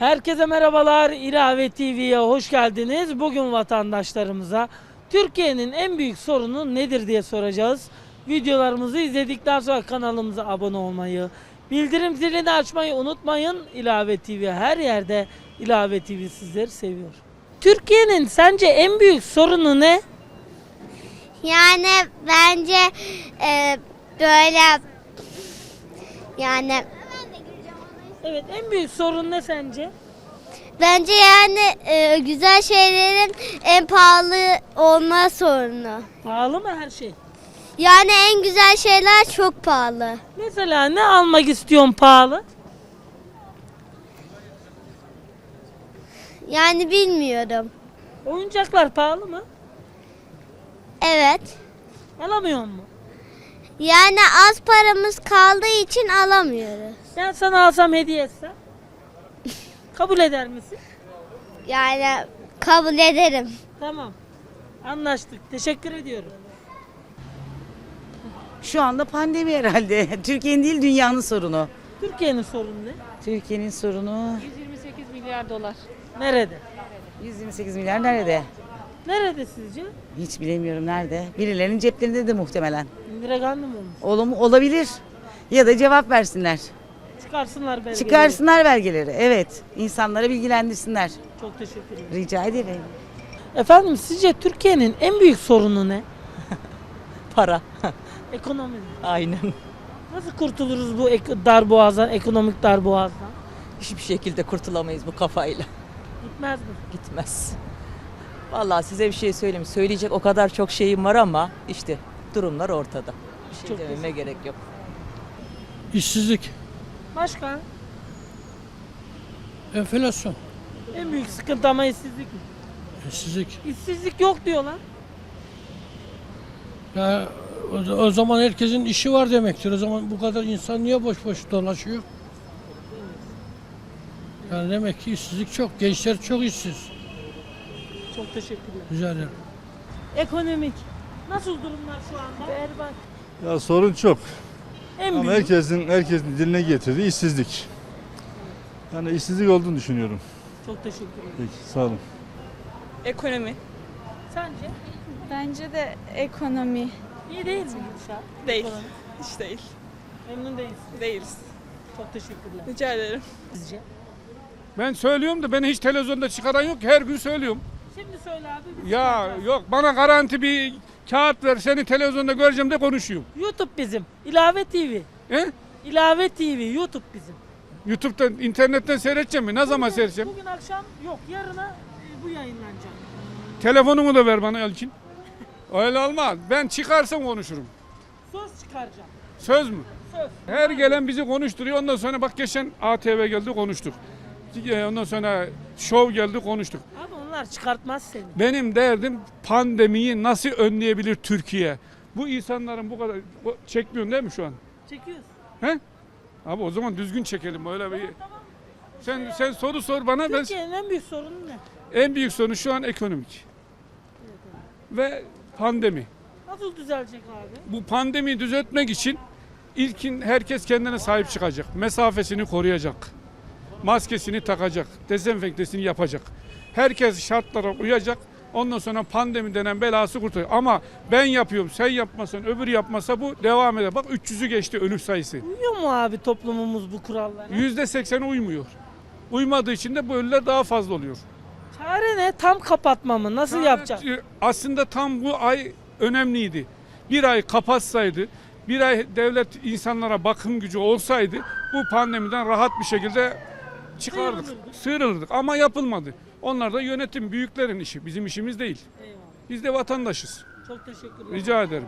Herkese merhabalar. İlave TV'ye hoş geldiniz. Bugün vatandaşlarımıza Türkiye'nin en büyük sorunu nedir diye soracağız. Videolarımızı izledikten sonra kanalımıza abone olmayı, bildirim zilini açmayı unutmayın. İlave TV her yerde İlave TV sizleri seviyor. Türkiye'nin sence en büyük sorunu ne? Yani bence e, böyle yani Evet en büyük sorun ne sence? bence yani e, güzel şeylerin en pahalı olma sorunu. Pahalı mı her şey? Yani en güzel şeyler çok pahalı. Mesela ne almak istiyorsun pahalı? Yani bilmiyorum. Oyuncaklar pahalı mı? Evet. Alamıyor mu? Yani az paramız kaldığı için alamıyoruz. Ben sana alsam hediye etsem. Kabul eder misin? Yani kabul ederim. Tamam. Anlaştık. Teşekkür ediyorum. Şu anda pandemi herhalde. Türkiye'nin değil dünyanın sorunu. Türkiye'nin sorunu ne? Türkiye'nin sorunu 128 milyar dolar. Nerede? 128 milyar nerede? Nerede sizce? Hiç bilemiyorum nerede. Birilerinin ceplerinde de muhtemelen. Indira Gandhi mi olmuş? Olum olabilir. Ya da cevap versinler. Çıkarsınlar belgeleri. Çıkarsınlar belgeleri. Evet. İnsanları bilgilendirsinler. Çok teşekkür ederim. Rica ederim. Efendim sizce Türkiye'nin en büyük sorunu ne? Para. Ekonomi mi? Aynen. Nasıl kurtuluruz bu ek- darboğazdan, ekonomik darboğazdan? Hiçbir şekilde kurtulamayız bu kafayla. Gitmez mi? Gitmez. Vallahi size bir şey söyleyeyim. Söyleyecek o kadar çok şeyim var ama işte durumlar ortada. Bir şey Çok dememe gerek yok. İşsizlik, Başka? enflasyon, En büyük sıkıntı ama işsizlik mi? işsizlik. İşsizlik yok diyorlar. Ya o, o zaman herkesin işi var demektir. O zaman bu kadar insan niye boş boş dolaşıyor? Yani demek ki işsizlik çok. Gençler çok işsiz. Çok teşekkürler. Rica ederim. Ekonomik. Nasıl durumlar şu anda? Berbat. Ya sorun çok. En Ama büyük. herkesin herkesin diline getirdiği işsizlik. Yani işsizlik olduğunu düşünüyorum. Çok teşekkür ederim. Peki sağ olun. Ekonomi. Sence? Bence de ekonomi İyi değil mi gidişat? değil. Ekonomi. Hiç değil. Memnun değilsin. Değiliz. Çok teşekkürler. Rica ederim. Sizce? Ben söylüyorum da beni hiç televizyonda çıkaran yok. Her gün söylüyorum. Şimdi söyle abi. Ya yok bana garanti bir kağıt ver seni televizyonda göreceğim de konuşuyorum. YouTube bizim. İlave TV. He? İlave TV. YouTube bizim. YouTube'dan, internetten seyredeceğim mi? Ne zaman Bugün- seyredeceğim? Bugün akşam yok. Yarına e, bu yayınlanacak. Telefonumu da ver bana Elçin. Öyle olmaz. Ben çıkarsam konuşurum. Söz çıkaracağım. Söz mü? Söz. Her gelen bizi konuşturuyor. Ondan sonra bak geçen ATV geldi konuştuk. Ondan sonra şov geldi konuştuk. Abi onlar çıkartmaz seni. Benim derdim pandemiyi nasıl önleyebilir Türkiye? Bu insanların bu kadar bu- çekmiyorsun değil mi şu an? Çekiyoruz. He? Abi o zaman düzgün çekelim öyle bir. Sen sen soru sor bana ben Türkiye'nin en büyük sorunu ne? en büyük sorun şu an ekonomik. Ve pandemi. Nasıl düzelecek abi? Bu pandemiyi düzeltmek için ilkin herkes kendine sahip çıkacak. Mesafesini koruyacak. Maskesini takacak. Dezenfektesini yapacak. Herkes şartlara uyacak. Ondan sonra pandemi denen belası kurtulacak. Ama ben yapıyorum, sen yapmasan, öbürü yapmasa bu devam eder. Bak 300'ü geçti ölüm sayısı. Uyuyor mu abi toplumumuz bu kurallara? %80'i uymuyor. Uymadığı için de bu ölüler daha fazla oluyor. Çare ne? Tam kapatma mı? Nasıl yapacağız? e, Aslında tam bu ay önemliydi. Bir ay kapatsaydı, bir ay devlet insanlara bakım gücü olsaydı bu pandemiden rahat bir şekilde çıkardık. Sıyrılırdık. Sıyrılırdık ama yapılmadı. Onlar da yönetim büyüklerin işi. Bizim işimiz değil. Eyvallah. Biz de vatandaşız. Çok teşekkürler. Rica ederim.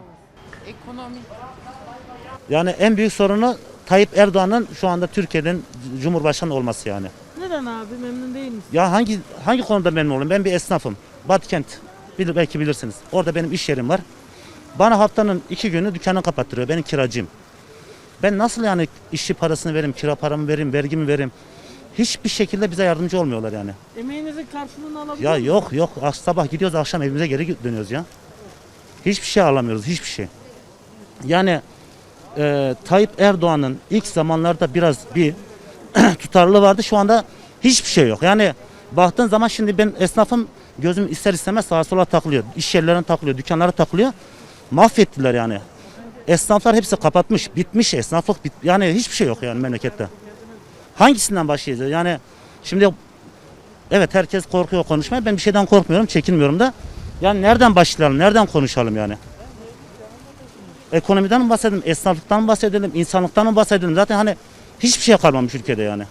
Yani en büyük sorunu Tayyip Erdoğan'ın şu anda Türkiye'nin Cumhurbaşkanı olması yani. Neden abi? Memnun değil misin? Ya hangi hangi konuda memnun olayım? Ben bir esnafım. Batkent. Bilir, belki bilirsiniz. Orada benim iş yerim var. Bana haftanın iki günü dükkanı kapattırıyor. Benim kiracıyım. Ben nasıl yani işçi parasını vereyim, kira paramı vereyim, vergimi vereyim? Hiçbir şekilde bize yardımcı olmuyorlar yani. Emeğinizin karşılığını alabiliyor Ya musunuz? yok yok Ah, sabah gidiyoruz akşam evimize geri dönüyoruz ya. Hiçbir şey alamıyoruz hiçbir şey. Yani e, Tayyip Erdoğan'ın ilk zamanlarda biraz bir tutarlılığı vardı. Şu anda Hiçbir şey yok. Yani baktığın zaman şimdi ben esnafım gözüm ister istemez sağa sola takılıyor. İş yerlerine takılıyor, dükkanlara takılıyor. Mahvettiler yani. Esnaflar hepsi kapatmış, bitmiş esnaflık. Bit yani hiçbir şey yok yani memlekette. Hangisinden başlayacağız? Yani şimdi evet herkes korkuyor konuşmaya. Ben bir şeyden korkmuyorum, çekinmiyorum da. Yani nereden başlayalım, nereden konuşalım yani? Ekonomiden mi bahsedelim, esnaflıktan mı bahsedelim, insanlıktan mı bahsedelim? Zaten hani hiçbir şey kalmamış ülkede yani.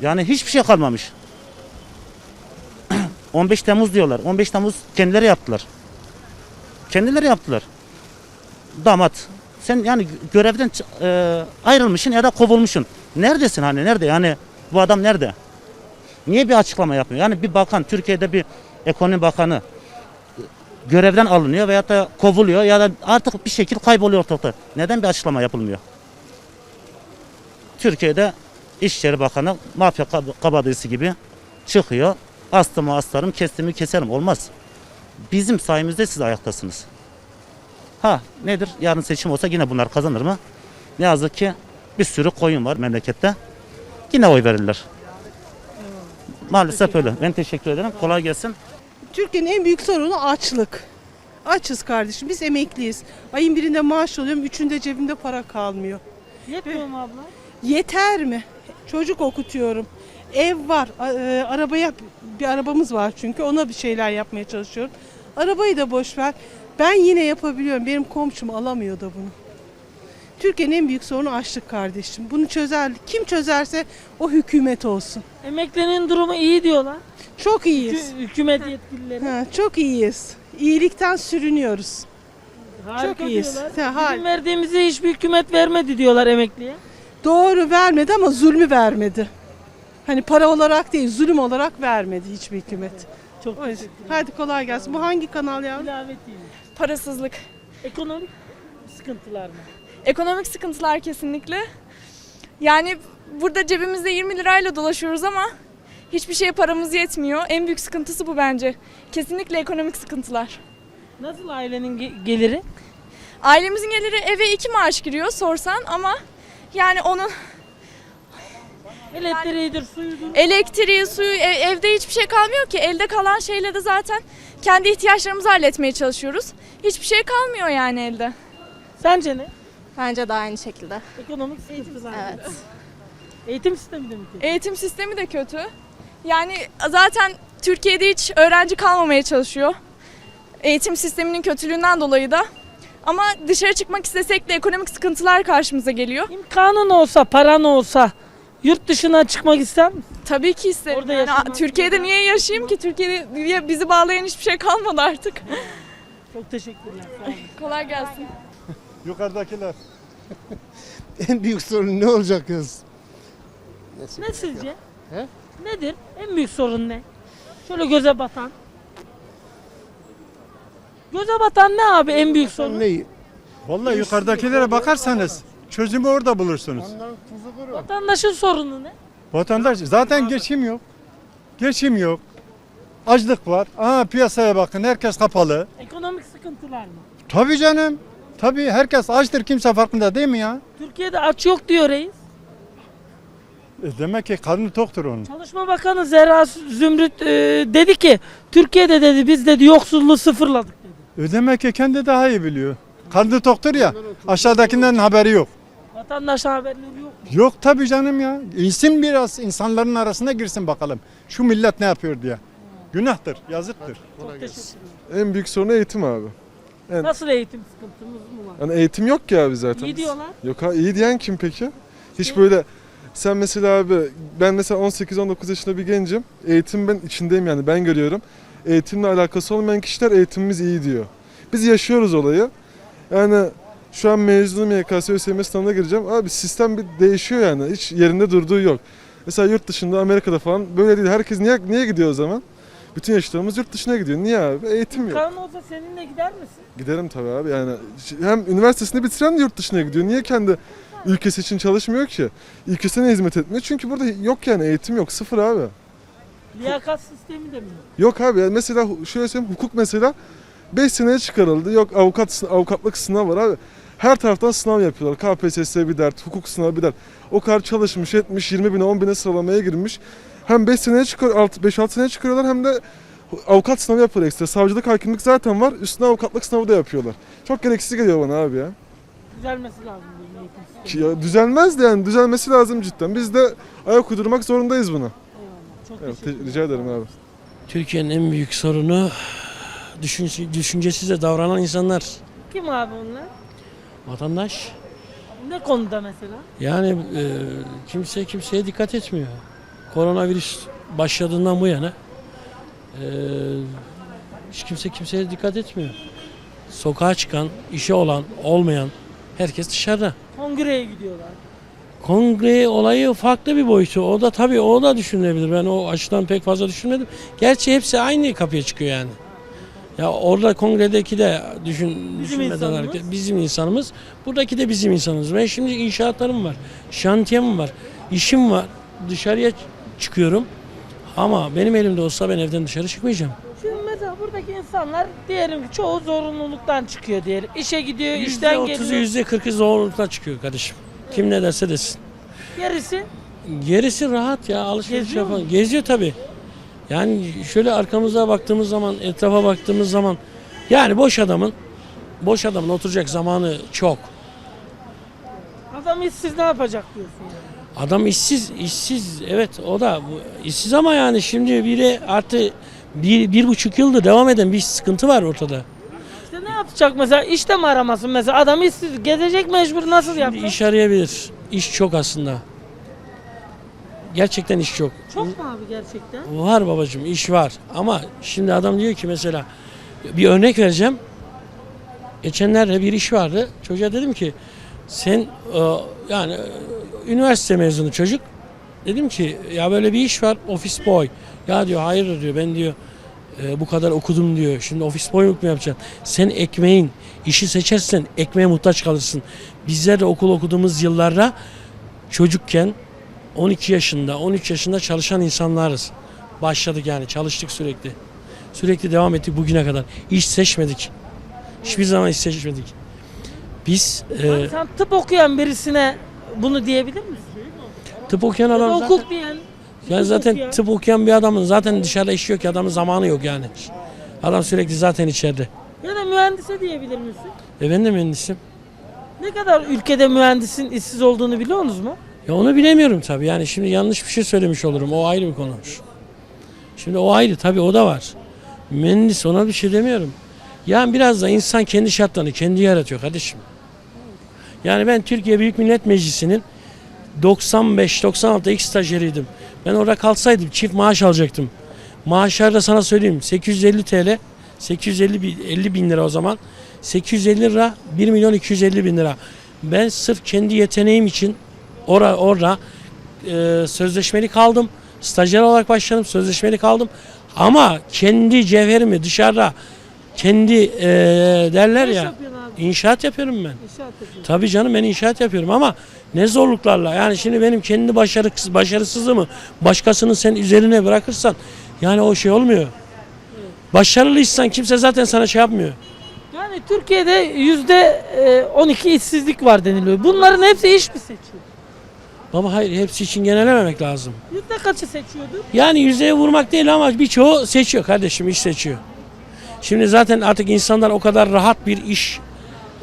Yani hiçbir şey kalmamış. 15 Temmuz diyorlar. 15 Temmuz kendileri yaptılar. Kendileri yaptılar. Damat sen yani görevden e, ayrılmışsın ya da kovulmuşsun. Neredesin hani nerede yani bu adam nerede? Niye bir açıklama yapmıyor? Yani bir bakan Türkiye'de bir ekonomi bakanı görevden alınıyor veyahut da kovuluyor ya da artık bir şekil kayboluyor ortalıkta. Neden bir açıklama yapılmıyor? Türkiye'de İçişleri Bakanı mafya kab- kabadayısı gibi çıkıyor. Astımı astarım, kestimi keserim. Olmaz. Bizim sayemizde siz ayaktasınız. Ha nedir? Yarın seçim olsa yine bunlar kazanır mı? Ne yazık ki bir sürü koyun var memlekette. Yine oy verirler. Maalesef öyle. Ben teşekkür ederim. Kolay gelsin. Türkiye'nin en büyük sorunu açlık. Açız kardeşim. Biz emekliyiz. Ayın birinde maaş alıyorum, üçünde cebimde para kalmıyor. Yetmiyor mu abla? Yeter mi? Çocuk okutuyorum. Ev var. e, arabaya bir arabamız var çünkü ona bir şeyler yapmaya çalışıyorum. Arabayı da boş ver. Ben yine yapabiliyorum. Benim komşum alamıyor da bunu. Türkiye'nin en büyük sorunu açlık kardeşim. Bunu çözer. Kim çözerse o hükümet olsun. Emeklinin durumu iyi diyorlar. Çok iyiyiz. Hükü- Hükümet yetkilileri. Ha, çok iyiyiz. İyilikten sürünüyoruz. Harika çok iyiyiz. diyorlar. Ha, har- Bizim verdiğimizi hiçbir hükümet vermedi diyorlar emekliye. Doğru vermedi ama zulmü vermedi. Hani para olarak değil, zulüm olarak vermedi hiçbir hükümet. Çok O yüzden. Hadi kolay gelsin. Bu hangi kanal ya? ilave değil. Parasızlık. Ekonomik sıkıntılar mı? Ekonomik sıkıntılar kesinlikle. Yani burada cebimizde 20 lirayla dolaşıyoruz ama hiçbir şeye paramız yetmiyor. En büyük sıkıntısı bu bence. Kesinlikle ekonomik sıkıntılar. Nasıl ailenin ge- geliri? Ailemizin geliri eve iki maaş giriyor sorsan ama yani onun Elektriğidir, suyudur. elektriği, suyu ev- evde hiçbir şey kalmıyor ki. Elde kalan şeyle de zaten kendi ihtiyaçlarımızı halletmeye çalışıyoruz. Hiçbir şey kalmıyor yani elde. Sence ne? Bence de aynı şekilde. Ekonomik sıkıntılar. mı? Evet. Eğitim sistemi de mi kötü? Eğitim sistemi de kötü. Yani zaten Türkiye'de hiç öğrenci kalmamaya çalışıyor. Eğitim sisteminin kötülüğünden dolayı da. Ama dışarı çıkmak istesek de ekonomik sıkıntılar karşımıza geliyor. İmkanın olsa, paran olsa yurt dışına çıkmak ister misin? Tabii ki isterim. Orada Yani, yaşamak Türkiye'de niye yaşayayım ki? Türkiye'de bizi bağlayan hiçbir şey kalmadı artık. Çok teşekkürler. Kolay gelsin. Yukarıdakiler. En büyük sorun ne olacak kız? ne sizce? He? Nedir? En büyük sorun ne? Şöyle göze batan. Göze batan ne abi en büyük sorun? Ne? Vallahi yukarıdakilere bakarsanız çözümü orada bulursunuz. Onların tuzu kuru. Vatandaşın sorunu ne? Vatandaş zaten geçim yok. Geçim yok. Açlık var. Aa piyasaya bakın herkes kapalı. Ekonomik sıkıntılar mı? Tabii canım. Tabii herkes açtır kimse farkında değil mi ya? Türkiye'de aç yok diyor reis. E demek ki karnı toktur onun. Çalışma Bakanı Zehra Zümrüt e, dedi ki Türkiye'de dedi biz dedi yoksulluğu sıfırladık dedi. E demek ki kendi daha iyi biliyor. Karnı toktur ya. Aşağıdakinden haberi yok. Vatandaşın haberleri yok. Yok tabii canım ya. İnsin biraz insanların arasına girsin bakalım. Şu millet ne yapıyor diye. Günahtır, yazıktır. Çok teşekkür ederim. En büyük sorun eğitim abi. Evet. Nasıl eğitim sıkıntımız mı var? Yani eğitim yok ki abi zaten. İyi diyorlar. Yok ha iyi diyen kim peki? Hiç böyle sen mesela abi ben mesela 18-19 yaşında bir gencim. Eğitim ben içindeyim yani ben görüyorum. Eğitimle alakası olmayan kişiler eğitimimiz iyi diyor. Biz yaşıyoruz olayı. Yani şu an mezunum YKS ÖSYM sınavına gireceğim. Abi sistem bir değişiyor yani. Hiç yerinde durduğu yok. Mesela yurt dışında Amerika'da falan böyle değil. Herkes niye niye gidiyor o zaman? Bütün yaşlarımız yurt dışına gidiyor. Niye abi? Eğitim yok. Kan olsa seninle gider misin? Giderim tabii abi yani hem üniversitesini bitiren de yurt dışına gidiyor. Niye kendi ülkesi için çalışmıyor ki? Ülkesine hizmet etmiyor. Çünkü burada yok yani eğitim yok. Sıfır abi. Liyakat sistemi de mi yok? Yok abi yani mesela hu- şöyle söyleyeyim hukuk mesela 5 seneye çıkarıldı. Yok avukat avukatlık sınavı var abi. Her taraftan sınav yapıyorlar. KPSS bir dert, hukuk sınavı bir dert. O kadar çalışmış, etmiş, 20 bine, 10 bine sıralamaya girmiş. Hem 5 seneye çıkıyor, 5-6 seneye çıkarıyorlar hem de avukat sınavı yapıyorlar ekstra. Savcılık, hakimlik zaten var. Üstüne avukatlık sınavı da yapıyorlar. Çok gereksiz geliyor bana abi ya. Düzelmesi lazım ya düzelmez de yani düzelmesi lazım cidden. Biz de ayak uydurmak zorundayız buna. Çok Evet, teşekkür te- rica ederim abi. Türkiye'nin en büyük sorunu düşün, düşüncesiz de davranan insanlar. Kim abi onlar? Vatandaş. Ne konuda mesela? Yani e, kimse kimseye dikkat etmiyor. Koronavirüs başladığından bu yana e, hiç kimse kimseye dikkat etmiyor. Sokağa çıkan, işe olan, olmayan herkes dışarıda. Kongreye gidiyorlar. Kongre olayı farklı bir boyutu. O da tabii o da düşünülebilir. Ben o açıdan pek fazla düşünmedim. Gerçi hepsi aynı kapıya çıkıyor yani. Ya orada kongredeki de düşün, düşünmeden insanımız. hareket. Bizim insanımız. Buradaki de bizim insanımız. Ben şimdi inşaatlarım var. Şantiyem var. işim var. Dışarıya çıkıyorum. Ama benim elimde olsa ben evden dışarı çıkmayacağım. Şimdi mesela buradaki insanlar diyelim ki çoğu zorunluluktan çıkıyor diyelim. İşe gidiyor, işten %30'u geliyor. %40'ı zorlukla çıkıyor kardeşim. Kim ne derse desin. Gerisi Gerisi rahat ya alışveriş Geziyor yapan. mu? Geziyor tabii. Yani şöyle arkamıza baktığımız zaman, etrafa baktığımız zaman yani boş adamın boş adamın oturacak zamanı çok. adam işsiz ne yapacak diyorsun yani. Adam işsiz, işsiz evet o da bu- işsiz ama yani şimdi biri artı bir, bir buçuk yıldır devam eden bir sıkıntı var ortada. İşte ne yapacak mesela işte mi aramasın mesela adam işsiz gezecek mecbur nasıl Şimdi yapacak? iş arayabilir. İş çok aslında. Gerçekten iş çok. Çok mu abi gerçekten? Var babacığım iş var ama şimdi adam diyor ki mesela bir örnek vereceğim. Geçenlerde bir iş vardı. Çocuğa dedim ki sen e, yani üniversite mezunu çocuk. Dedim ki ya böyle bir iş var office boy. Ya diyor hayır diyor ben diyor e, bu kadar okudum diyor. Şimdi office boyluk mu yapacaksın? Sen ekmeğin işi seçersen ekmeğe muhtaç kalırsın. Bizler de okul okuduğumuz yıllarda çocukken 12 yaşında, 13 yaşında çalışan insanlarız. Başladık yani çalıştık sürekli. Sürekli devam ettik bugüne kadar. İş seçmedik. Hiçbir zaman iş seçmedik. Biz e, sen tıp okuyan birisine bunu diyebilir misin? tıp okuyan Ya da adam zaten, hukuk diyen. yani hukuk zaten okuyan. tıp okuyan bir adamın zaten dışarıda işi yok ki adamın zamanı yok yani. Adam sürekli zaten içeride. Ya da mühendise diyebilir misin? E ben de mühendisim. Ne kadar ülkede mühendisin işsiz olduğunu biliyor musunuz mu? Ya onu bilemiyorum tabii. Yani şimdi yanlış bir şey söylemiş olurum. O ayrı bir konumuş. Şimdi o ayrı tabii o da var. Mühendis ona bir şey demiyorum. Yani biraz da insan kendi şartlarını kendi yaratıyor kardeşim. Yani ben Türkiye Büyük Millet Meclisi'nin 95-96'da ilk stajyeriydim. Ben orada kalsaydım çift maaş alacaktım. Maaşlar da sana söyleyeyim 850 TL, 850 bin, 50 bin lira o zaman. 850 lira 1 milyon 250 bin lira. Ben sırf kendi yeteneğim için Ora, orada e, sözleşmeli kaldım. Stajyer olarak başladım. Sözleşmeli kaldım. Ama kendi cevherimi dışarıda kendi e, derler Ne iş ya yapıyorsun abi? inşaat yapıyorum ben. İnşaat yapıyorsun. Tabii canım ben inşaat yapıyorum ama ne zorluklarla yani şimdi benim kendi başarı, başarısızlığımı başkasının sen üzerine bırakırsan yani o şey olmuyor. Başarılıysan kimse zaten sana şey yapmıyor. Yani Türkiye'de yüzde e, 12 işsizlik var deniliyor. Bunların hepsi iş mi seçiyor? Baba hayır hepsi için genellememek lazım. Yüzde kaçı seçiyordur? Yani yüzeye vurmak değil ama birçoğu seçiyor kardeşim iş seçiyor. Şimdi zaten artık insanlar o kadar rahat bir iş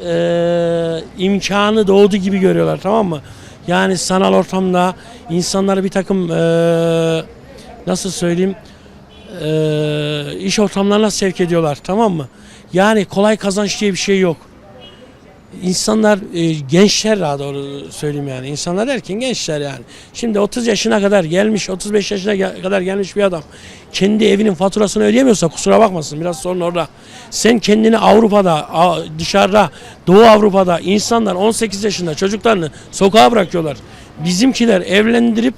eee, imkanı doğdu gibi görüyorlar tamam mı? Yani sanal ortamda insanları bir takım eee, nasıl söyleyeyim eee, iş ortamlarına sevk ediyorlar tamam mı? Yani kolay kazanç diye bir şey yok. İnsanlar e, gençler daha doğru söyleyeyim yani. İnsanlar derken gençler yani. Şimdi 30 yaşına kadar gelmiş, 35 yaşına kadar gelmiş bir adam kendi evinin faturasını ödeyemiyorsa kusura bakmasın biraz sorun orada. Sen kendini Avrupa'da, dışarıda, Doğu Avrupa'da insanlar 18 yaşında çocuklarını sokağa bırakıyorlar. Bizimkiler evlendirip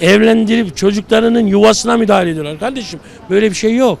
evlendirip çocuklarının yuvasına müdahale ediyorlar. Kardeşim böyle bir şey yok.